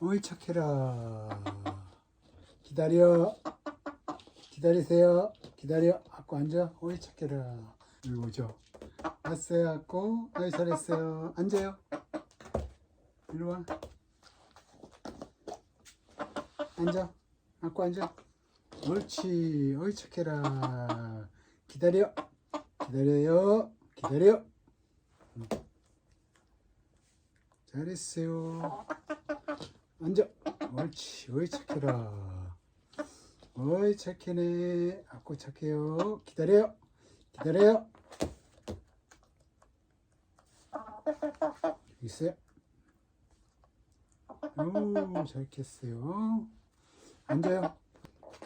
어이 착해라. 기다려. 기다리세요. 기다려. 아고 앉아. 어이 착해라. 여기 오죠. 왔어요 아고. 어이 잘했어요. 앉아요. 이리 와. 앉아. 아고 앉아. 옳지. 어이 착해라. 기다려. 기다려요. 기다려. 음. 잘했어요 앉아. 옳지 어이 착해라. 어이 착해네. 아고 착해요. 기다려요. 기다려요. 여기 있어요? 오 잘했어요. 앉아요.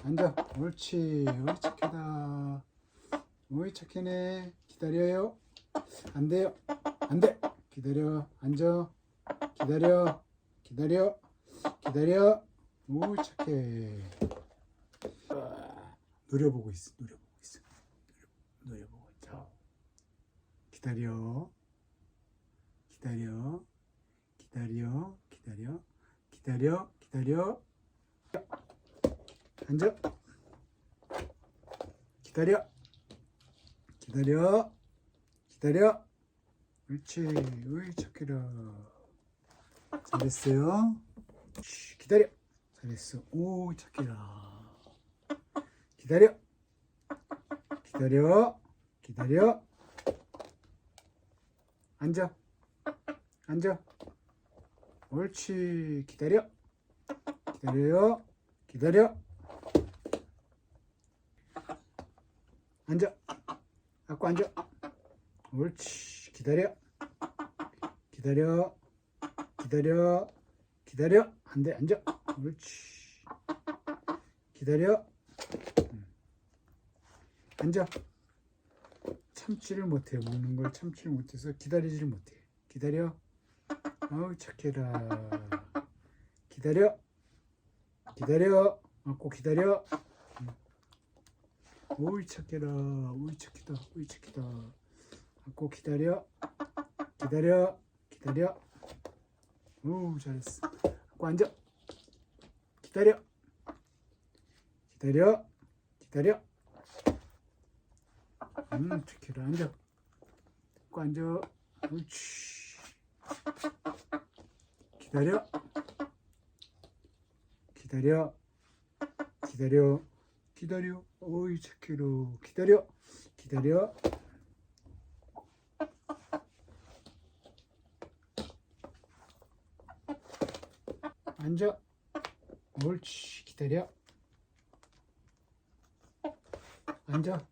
앉아. 옳지 어이 착해다. 어이 착해네. 기다려요. 안 돼요. 안 돼. 기다려. 앉아. 기다려. 기다려 기다려. 오 착해. 아, 노려보고 있어 노려보고 있어. 노려, 노려보고 있어. 기다려. 기다려. 기다려. 기다려. 기다려. 기다려. 앉아. 기다려. 기다려. 기다려. 옳지. 으이 착해라. 잘했어요 쉬, 기다려. 잘했어. 오 착해라. 기다려. 기다려. 기다려. 앉아. 앉아. 옳지. 기다려. 기다려요 기다려. 앉아. 아고 앉아. 옳지. 기다려. 기다려. 기다려 기다려. 안돼 앉아. 옳지. 기다려. 음. 앉아. 참지를 못해. 먹는 걸 참지를 못해서 기다리지를 못해. 기다려. 어우 착해라. 기다려. 기다려. 꼭 기다려. 음. 오이 착해라. 오이 착해다. 오이 착해다. 꼭 기다려. 기다려. 기다려 오 잘했어. 꼭 앉아. 기다려. 기다려. 기다려. 음 착해라 앉아. 꼭 앉아. 옳지. 기다려. 기다려. 기다려. 기다려. 오이 착해라 기다려. 기다려 앉아. 옳지 기다려. 앉아.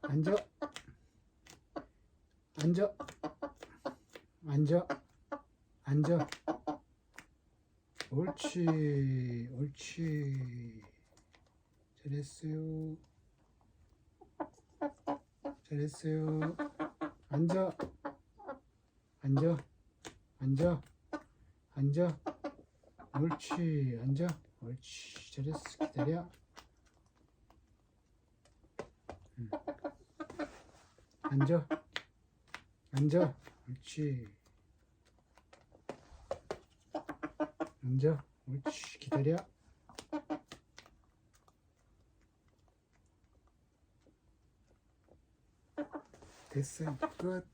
앉아. 앉아. 앉아. 앉아. 옳지 옳지. 잘했어요. 잘했어요. 앉아. 앉아. 앉아. 앉아 옳지. 앉아. 옳지. 잘했어. 기다려. 음. 앉아. 앉아. 옳지. 앉아. 옳지. 기다려. 됐어. 끝